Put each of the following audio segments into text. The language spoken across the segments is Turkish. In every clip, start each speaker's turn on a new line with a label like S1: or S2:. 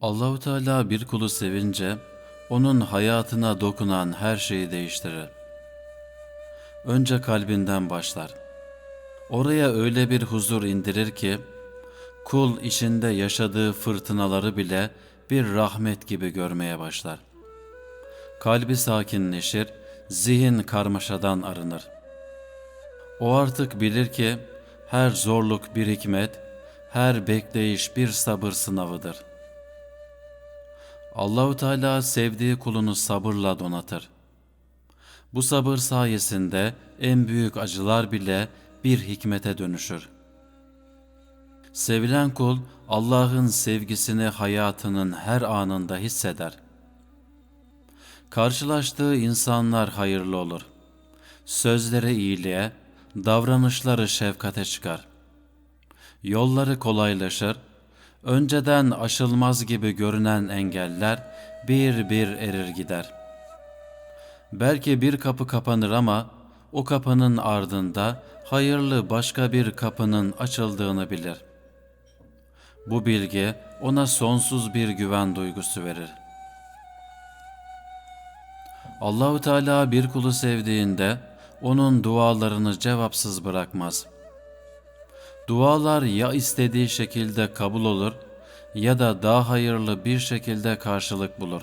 S1: Allahu Teala bir kulu sevince onun hayatına dokunan her şeyi değiştirir. Önce kalbinden başlar. Oraya öyle bir huzur indirir ki kul içinde yaşadığı fırtınaları bile bir rahmet gibi görmeye başlar. Kalbi sakinleşir, zihin karmaşadan arınır. O artık bilir ki her zorluk bir hikmet, her bekleyiş bir sabır sınavıdır. Allahu Teala sevdiği kulunu sabırla donatır. Bu sabır sayesinde en büyük acılar bile bir hikmete dönüşür. Sevilen kul Allah'ın sevgisini hayatının her anında hisseder. Karşılaştığı insanlar hayırlı olur. Sözleri iyiliğe, davranışları şefkate çıkar. Yolları kolaylaşır, önceden aşılmaz gibi görünen engeller bir bir erir gider. Belki bir kapı kapanır ama o kapının ardında hayırlı başka bir kapının açıldığını bilir. Bu bilgi ona sonsuz bir güven duygusu verir. Allahu Teala bir kulu sevdiğinde onun dualarını cevapsız bırakmaz. Dualar ya istediği şekilde kabul olur ya da daha hayırlı bir şekilde karşılık bulur.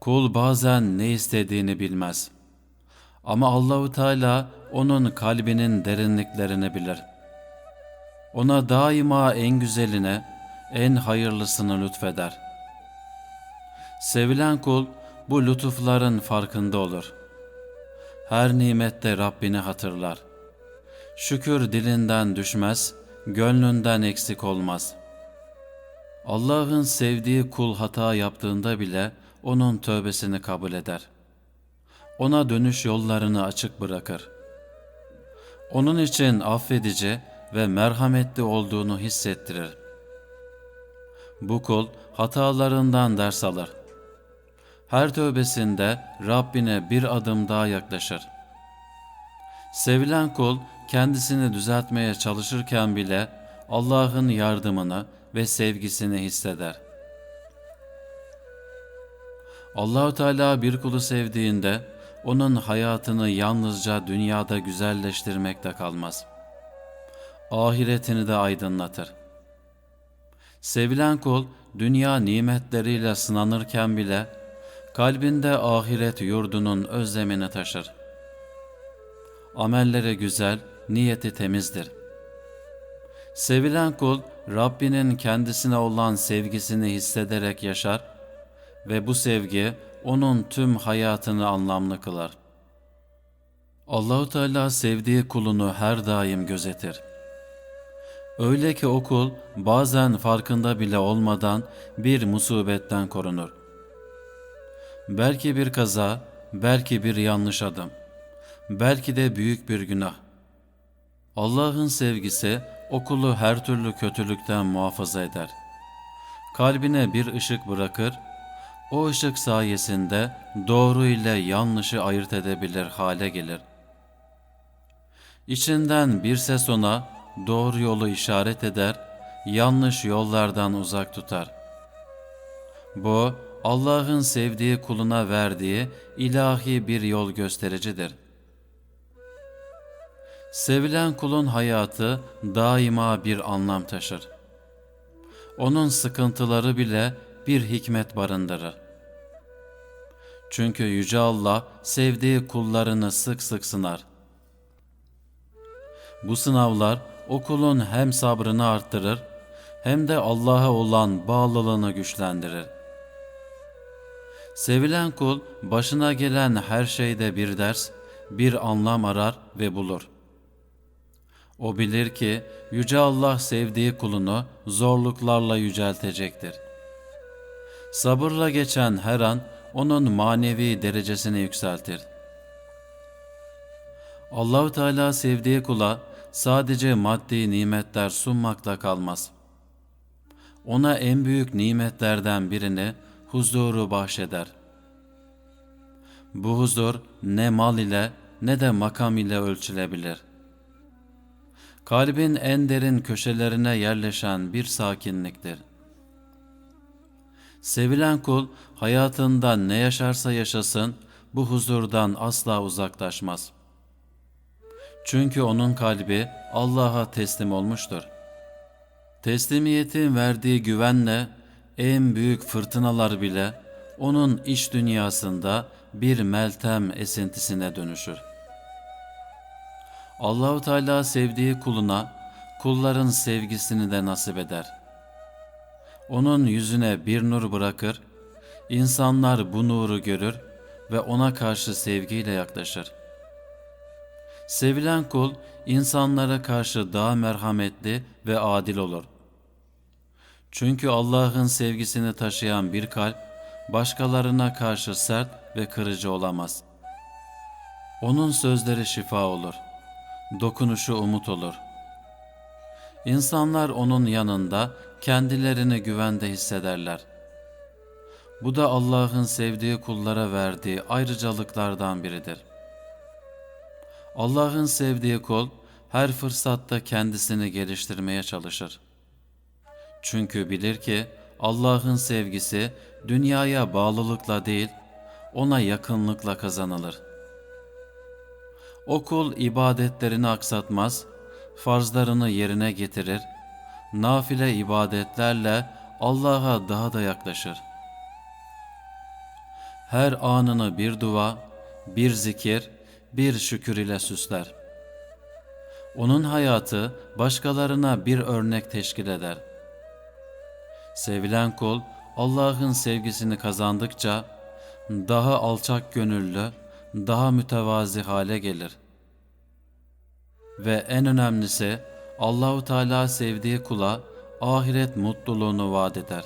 S1: Kul bazen ne istediğini bilmez. Ama Allahu Teala onun kalbinin derinliklerini bilir. Ona daima en güzeline, en hayırlısını lütfeder. Sevilen kul bu lütufların farkında olur. Her nimette Rabbini hatırlar. Şükür dilinden düşmez, gönlünden eksik olmaz. Allah'ın sevdiği kul hata yaptığında bile onun tövbesini kabul eder. Ona dönüş yollarını açık bırakır. Onun için affedici ve merhametli olduğunu hissettirir. Bu kul hatalarından ders alır. Her tövbesinde Rabbine bir adım daha yaklaşır. Sevilen kul kendisini düzeltmeye çalışırken bile Allah'ın yardımını ve sevgisini hisseder. Allahu Teala bir kulu sevdiğinde onun hayatını yalnızca dünyada güzelleştirmekte kalmaz. Ahiretini de aydınlatır. Sevilen kul dünya nimetleriyle sınanırken bile kalbinde ahiret yurdunun özlemini taşır. Amelleri güzel, niyeti temizdir. Sevilen kul Rabbinin kendisine olan sevgisini hissederek yaşar ve bu sevgi onun tüm hayatını anlamlı kılar. Allahu Teala sevdiği kulunu her daim gözetir. Öyle ki o kul bazen farkında bile olmadan bir musibetten korunur. Belki bir kaza, belki bir yanlış adım, belki de büyük bir günah. Allah'ın sevgisi o kulu her türlü kötülükten muhafaza eder. Kalbine bir ışık bırakır, o ışık sayesinde doğru ile yanlışı ayırt edebilir hale gelir. İçinden bir ses ona doğru yolu işaret eder, yanlış yollardan uzak tutar. Bu, Allah'ın sevdiği kuluna verdiği ilahi bir yol göstericidir. Sevilen kulun hayatı daima bir anlam taşır. Onun sıkıntıları bile bir hikmet barındırır. Çünkü Yüce Allah sevdiği kullarını sık sık sınar. Bu sınavlar o kulun hem sabrını arttırır hem de Allah'a olan bağlılığını güçlendirir. Sevilen kul başına gelen her şeyde bir ders, bir anlam arar ve bulur. O bilir ki Yüce Allah sevdiği kulunu zorluklarla yüceltecektir. Sabırla geçen her an onun manevi derecesini yükseltir. Allahu Teala sevdiği kula sadece maddi nimetler sunmakla kalmaz. Ona en büyük nimetlerden birini huzuru bahşeder. Bu huzur ne mal ile ne de makam ile ölçülebilir. Kalbin en derin köşelerine yerleşen bir sakinliktir. Sevilen kul hayatında ne yaşarsa yaşasın bu huzurdan asla uzaklaşmaz. Çünkü onun kalbi Allah'a teslim olmuştur. Teslimiyetin verdiği güvenle en büyük fırtınalar bile onun iç dünyasında bir meltem esintisine dönüşür. Allahu Teala sevdiği kuluna kulların sevgisini de nasip eder. Onun yüzüne bir nur bırakır, insanlar bu nuru görür ve ona karşı sevgiyle yaklaşır. Sevilen kul insanlara karşı daha merhametli ve adil olur. Çünkü Allah'ın sevgisini taşıyan bir kalp başkalarına karşı sert ve kırıcı olamaz. Onun sözleri şifa olur. Dokunuşu umut olur. İnsanlar onun yanında kendilerini güvende hissederler. Bu da Allah'ın sevdiği kullara verdiği ayrıcalıklardan biridir. Allah'ın sevdiği kul her fırsatta kendisini geliştirmeye çalışır. Çünkü bilir ki Allah'ın sevgisi dünyaya bağlılıkla değil, ona yakınlıkla kazanılır. O kul ibadetlerini aksatmaz, farzlarını yerine getirir, nafile ibadetlerle Allah'a daha da yaklaşır. Her anını bir dua, bir zikir, bir şükür ile süsler. Onun hayatı başkalarına bir örnek teşkil eder. Sevilen kul Allah'ın sevgisini kazandıkça daha alçak gönüllü, daha mütevazi hale gelir. Ve en önemlisi Allahu Teala sevdiği kula ahiret mutluluğunu vaat eder.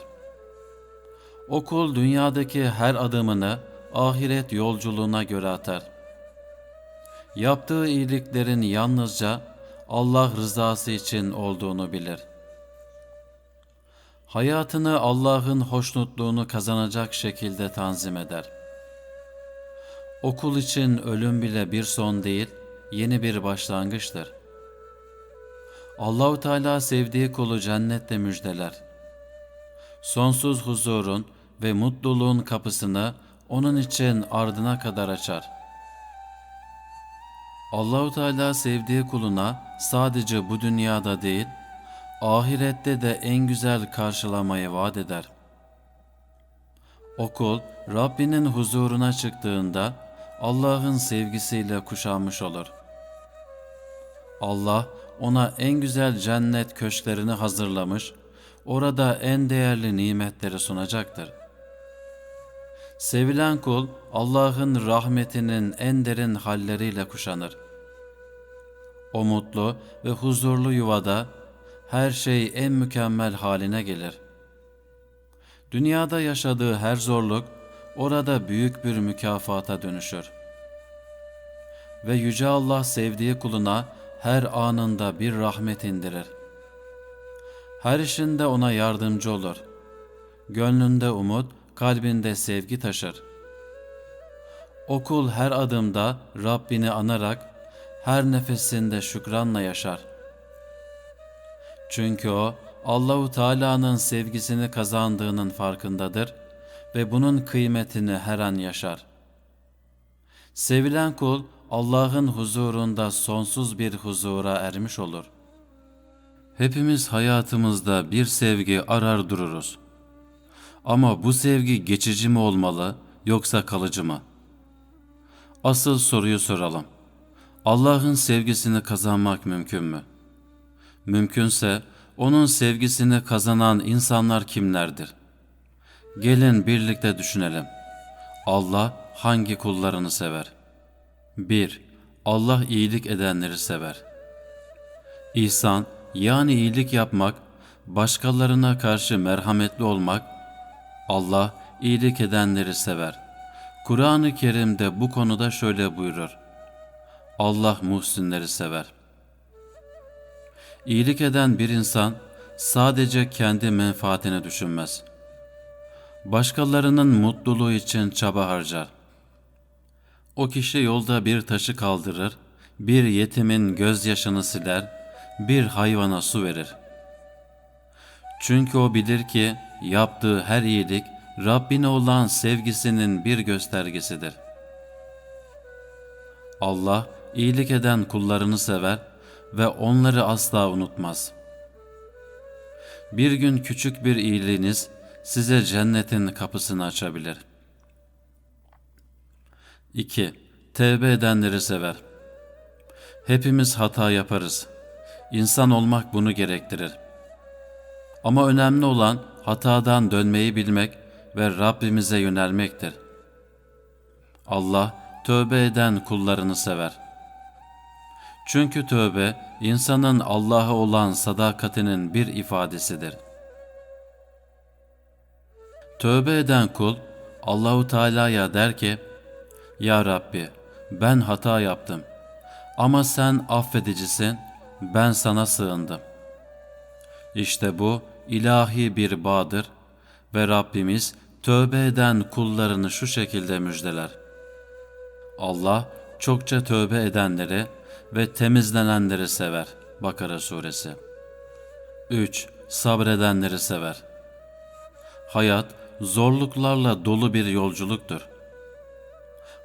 S1: O kul dünyadaki her adımını ahiret yolculuğuna göre atar. Yaptığı iyiliklerin yalnızca Allah rızası için olduğunu bilir. Hayatını Allah'ın hoşnutluğunu kazanacak şekilde tanzim eder. Okul için ölüm bile bir son değil, yeni bir başlangıçtır. Allahu Teala sevdiği kulu cennette müjdeler. Sonsuz huzurun ve mutluluğun kapısını onun için ardına kadar açar. Allahu Teala sevdiği kuluna sadece bu dünyada değil, ahirette de en güzel karşılamayı vaat eder. O kul Rabbinin huzuruna çıktığında Allah'ın sevgisiyle kuşanmış olur. Allah ona en güzel cennet köşklerini hazırlamış, orada en değerli nimetleri sunacaktır. Sevilen kul Allah'ın rahmetinin en derin halleriyle kuşanır. O mutlu ve huzurlu yuvada her şey en mükemmel haline gelir. Dünyada yaşadığı her zorluk orada büyük bir mükafata dönüşür. Ve Yüce Allah sevdiği kuluna her anında bir rahmet indirir. Her işinde ona yardımcı olur. Gönlünde umut, kalbinde sevgi taşır. O kul her adımda Rabbini anarak, her nefesinde şükranla yaşar. Çünkü o Allahu Teala'nın sevgisini kazandığının farkındadır ve bunun kıymetini her an yaşar. Sevilen kul Allah'ın huzurunda sonsuz bir huzura ermiş olur. Hepimiz hayatımızda bir sevgi arar dururuz. Ama bu sevgi geçici mi olmalı yoksa kalıcı mı? Asıl soruyu soralım. Allah'ın sevgisini kazanmak mümkün mü? Mümkünse onun sevgisini kazanan insanlar kimlerdir? Gelin birlikte düşünelim. Allah hangi kullarını sever? 1. Allah iyilik edenleri sever. İhsan yani iyilik yapmak, başkalarına karşı merhametli olmak, Allah iyilik edenleri sever. Kur'an-ı Kerim'de bu konuda şöyle buyurur. Allah muhsinleri sever. İyilik eden bir insan sadece kendi menfaatini düşünmez. Başkalarının mutluluğu için çaba harcar. O kişi yolda bir taşı kaldırır, bir yetimin gözyaşını siler, bir hayvana su verir. Çünkü o bilir ki yaptığı her iyilik Rabbine olan sevgisinin bir göstergesidir. Allah iyilik eden kullarını sever ve onları asla unutmaz. Bir gün küçük bir iyiliğiniz size cennetin kapısını açabilir. 2. Tevbe edenleri sever. Hepimiz hata yaparız. İnsan olmak bunu gerektirir. Ama önemli olan hatadan dönmeyi bilmek ve Rabbimize yönelmektir. Allah tövbe eden kullarını sever. Çünkü tövbe insanın Allah'a olan sadakatinin bir ifadesidir. Tövbe eden kul Allahu Teala'ya der ki: Ya Rabbi, ben hata yaptım. Ama sen affedicisin, ben sana sığındım. İşte bu ilahi bir bağdır ve Rabbimiz tövbe eden kullarını şu şekilde müjdeler. Allah çokça tövbe edenleri ve temizlenenleri sever. Bakara Suresi 3. Sabredenleri sever. Hayat zorluklarla dolu bir yolculuktur.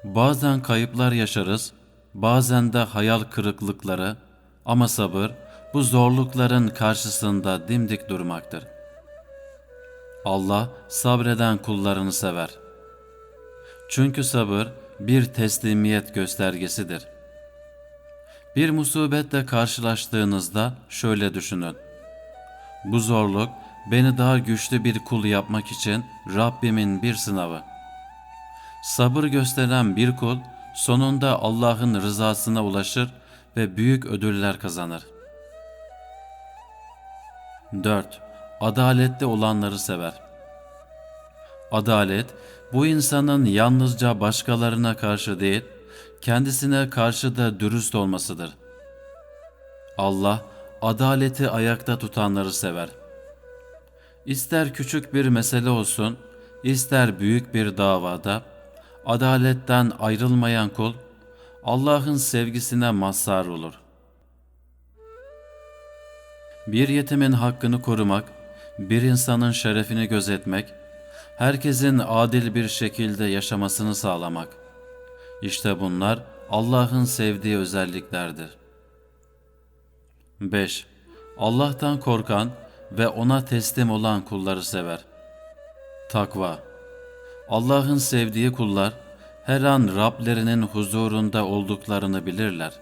S1: Bazen kayıplar yaşarız, bazen de hayal kırıklıkları ama sabır bu zorlukların karşısında dimdik durmaktır. Allah sabreden kullarını sever. Çünkü sabır bir teslimiyet göstergesidir. Bir musibetle karşılaştığınızda şöyle düşünün. Bu zorluk beni daha güçlü bir kul yapmak için Rabbimin bir sınavı. Sabır gösteren bir kul sonunda Allah'ın rızasına ulaşır ve büyük ödüller kazanır. 4. Adaletli olanları sever. Adalet, bu insanın yalnızca başkalarına karşı değil, kendisine karşı da dürüst olmasıdır. Allah, adaleti ayakta tutanları sever. İster küçük bir mesele olsun, ister büyük bir davada, adaletten ayrılmayan kul, Allah'ın sevgisine mazhar olur. Bir yetimin hakkını korumak, bir insanın şerefini gözetmek, herkesin adil bir şekilde yaşamasını sağlamak. İşte bunlar Allah'ın sevdiği özelliklerdir. 5. Allah'tan korkan ve ona teslim olan kulları sever. Takva Allah'ın sevdiği kullar her an Rablerinin huzurunda olduklarını bilirler.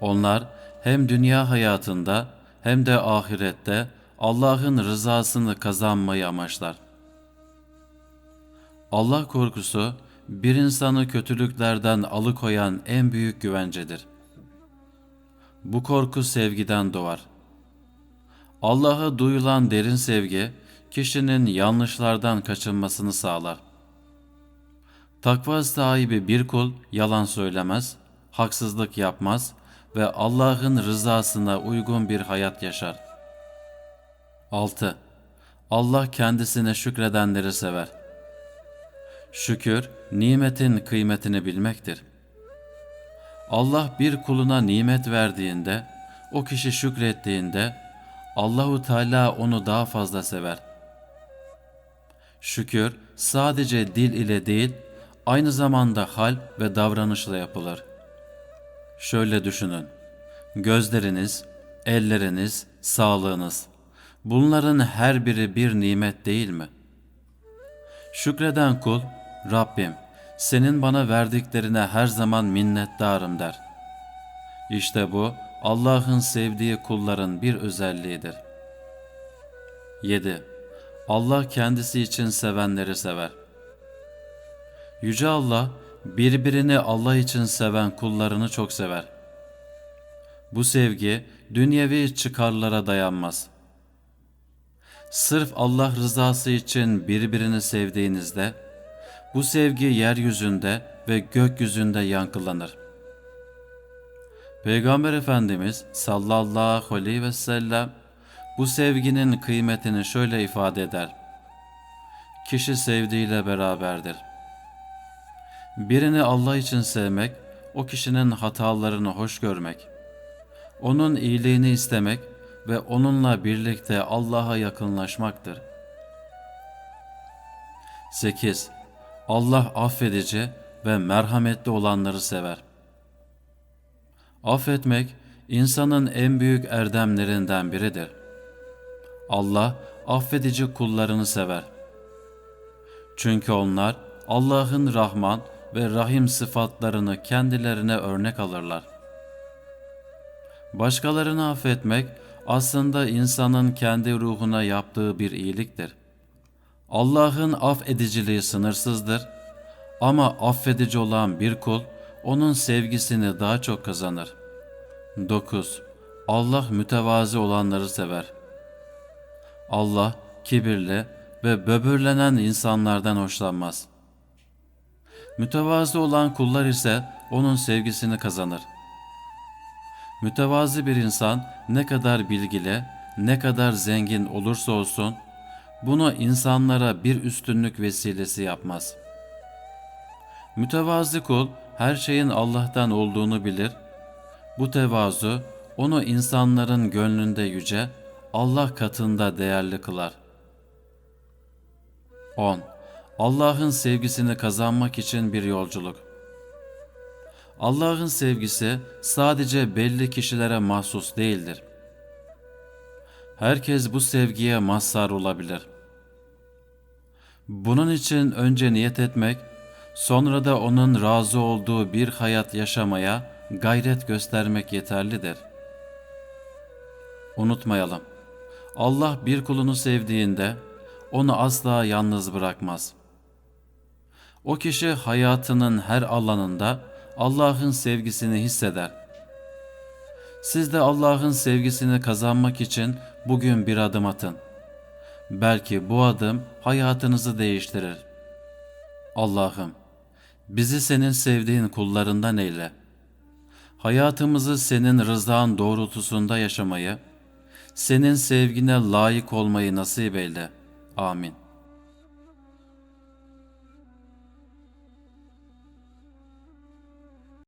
S1: Onlar hem dünya hayatında hem de ahirette Allah'ın rızasını kazanmayı amaçlar. Allah korkusu bir insanı kötülüklerden alıkoyan en büyük güvencedir. Bu korku sevgiden doğar. Allah'a duyulan derin sevgi kişinin yanlışlardan kaçınmasını sağlar. Takva sahibi bir kul yalan söylemez, haksızlık yapmaz ve Allah'ın rızasına uygun bir hayat yaşar. 6. Allah kendisine şükredenleri sever. Şükür, nimetin kıymetini bilmektir. Allah bir kuluna nimet verdiğinde, o kişi şükrettiğinde, Allahu Teala onu daha fazla sever. Şükür sadece dil ile değil, aynı zamanda hal ve davranışla yapılır. Şöyle düşünün. Gözleriniz, elleriniz, sağlığınız. Bunların her biri bir nimet değil mi? Şükreden kul, Rabbim, senin bana verdiklerine her zaman minnettarım der. İşte bu, Allah'ın sevdiği kulların bir özelliğidir. 7. Allah kendisi için sevenleri sever. Yüce Allah, birbirini Allah için seven kullarını çok sever. Bu sevgi dünyevi çıkarlara dayanmaz. Sırf Allah rızası için birbirini sevdiğinizde, bu sevgi yeryüzünde ve gökyüzünde yankılanır. Peygamber Efendimiz sallallahu aleyhi ve sellem bu sevginin kıymetini şöyle ifade eder. Kişi sevdiğiyle beraberdir. Birini Allah için sevmek, o kişinin hatalarını hoş görmek, onun iyiliğini istemek ve onunla birlikte Allah'a yakınlaşmaktır. 8. Allah affedici ve merhametli olanları sever. Affetmek, insanın en büyük erdemlerinden biridir. Allah, affedici kullarını sever. Çünkü onlar, Allah'ın Rahman ve Rahim sıfatlarını kendilerine örnek alırlar. Başkalarını affetmek, aslında insanın kendi ruhuna yaptığı bir iyiliktir. Allah'ın affediciliği sınırsızdır ama affedici olan bir kul onun sevgisini daha çok kazanır. 9. Allah mütevazi olanları sever. Allah kibirli ve böbürlenen insanlardan hoşlanmaz. Mütevazı olan kullar ise onun sevgisini kazanır. Mütevazi bir insan ne kadar bilgili, ne kadar zengin olursa olsun, bunu insanlara bir üstünlük vesilesi yapmaz. Mütevazi kul her şeyin Allah'tan olduğunu bilir. Bu tevazu onu insanların gönlünde yüce, Allah katında değerli kılar. 10. Allah'ın sevgisini kazanmak için bir yolculuk. Allah'ın sevgisi sadece belli kişilere mahsus değildir. Herkes bu sevgiye mazhar olabilir. Bunun için önce niyet etmek, sonra da onun razı olduğu bir hayat yaşamaya gayret göstermek yeterlidir. Unutmayalım, Allah bir kulunu sevdiğinde onu asla yalnız bırakmaz. O kişi hayatının her alanında Allah'ın sevgisini hisseder. Siz de Allah'ın sevgisini kazanmak için bugün bir adım atın. Belki bu adım hayatınızı değiştirir. Allah'ım, bizi senin sevdiğin kullarından eyle. Hayatımızı senin rızan doğrultusunda yaşamayı, senin sevgine layık olmayı nasip eyle. Amin.